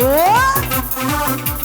오!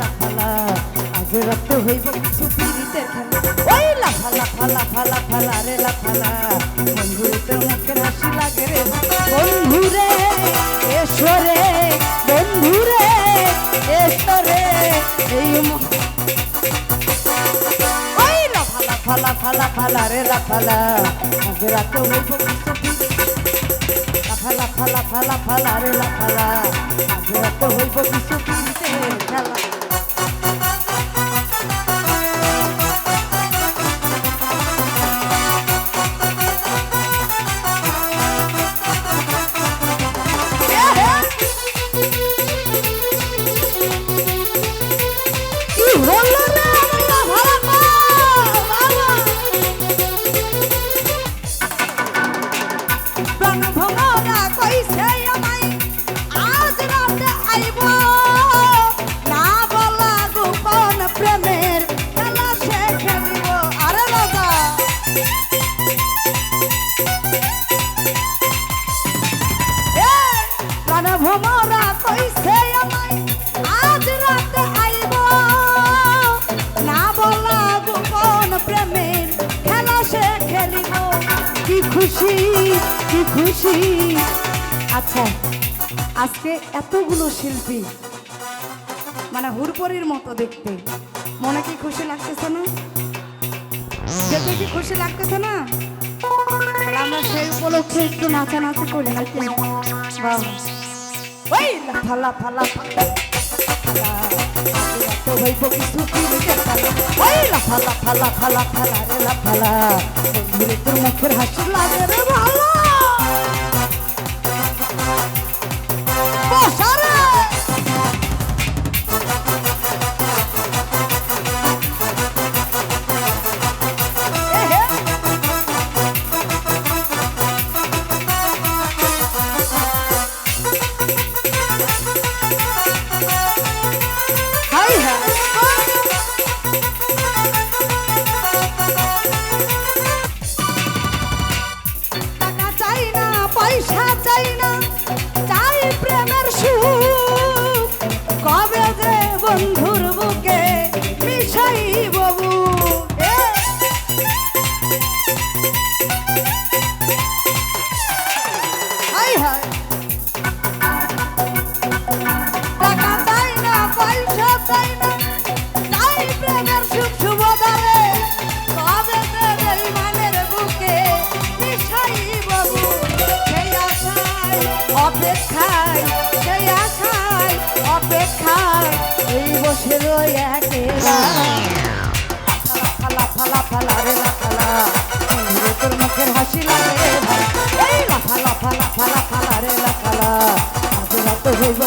লাফা লা রে লাফা আজ রাতে হইব কিছু পিড়িতের খেলা। ওই লাফা লাফা লাফা লাফা রে, লাফা, লা। বন্ধুরে তো মুখের হাসি লাগে রে। বন্ধুরে, এসো বন্ধুরে, এসো এই ওই লাফা লাফা লাফা লাফা রে, লাফা আজ রাতে হইব কিছু লাফালা ফালা ফালা ফালা রে লাফালা আজ রাত হইব কিছু কিনতে খেলা। খুশি, কি খুশি? আচ্ছা আজকে এতগুলো শিল্পী মানে হুরপরির মতো দেখতে। মনে কি খুশি লাগতেছে না? দেখে কি খুশি লাগতেছে না? আমরা সেই উপলক্ষে একটু নাচানাচি করি, নাকি। ওই লাফা। হইব কিছু কিনতে পারো। ওই লাফা লাফা লাফা লাফা লা রে লাফা লা। বন্ধুরে তোর মুখের হাসি লাগে রে ভালো ফালা ফালা ফালা রে, লাফালা। বন্ধুরে তোর মুখের হাসি লাগে। এই লাফালা ফালা ফালা ফালা রে, লাফালা। আজ রাত হইব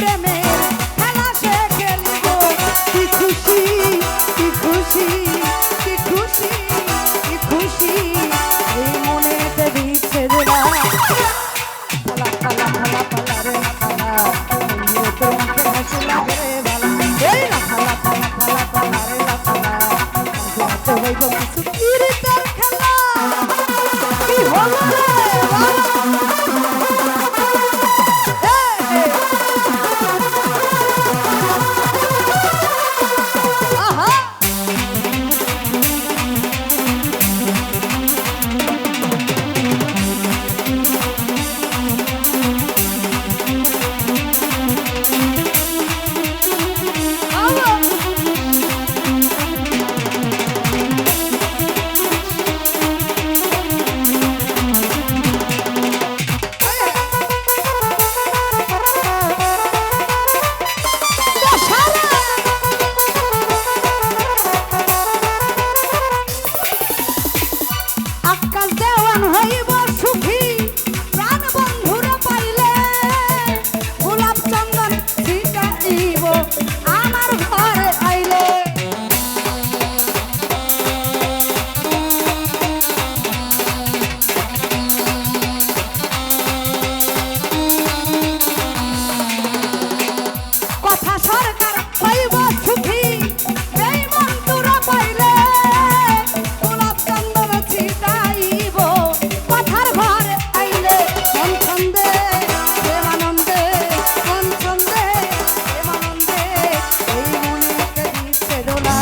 siempre কথা সরকার হইব সুখী। এই মন তোরা পাইলে গোলাপ চন্দন ছিটাইব। কথার ঘরে আইলে কোন ছন্দে প্রেমানন্দে কোন ছন্দে প্রেমানন্দে ওই মনেতে দিচ্ছে দোলা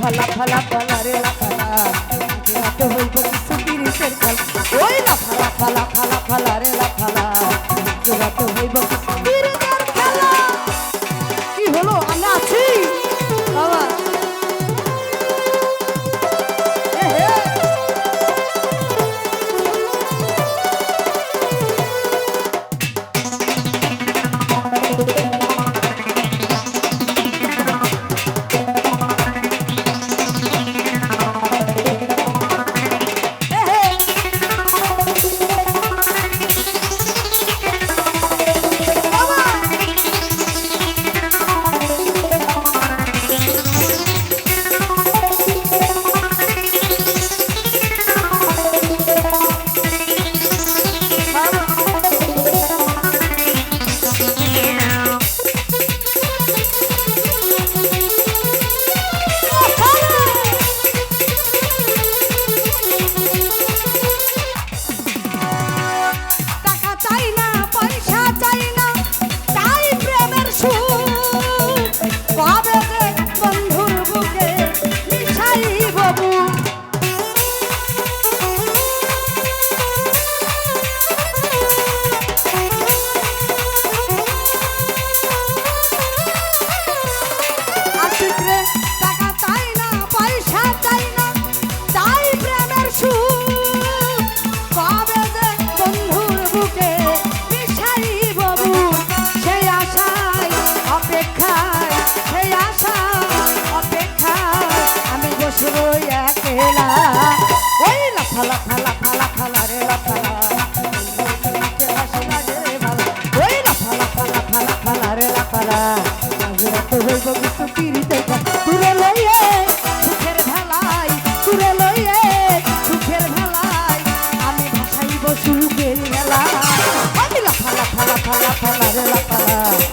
ফলা ফলা ফলা রে লাফালা লাফে ফালা ফালা ফালা রে লাফালা জোগাতে হইব কিছু তিরিশের la la la la la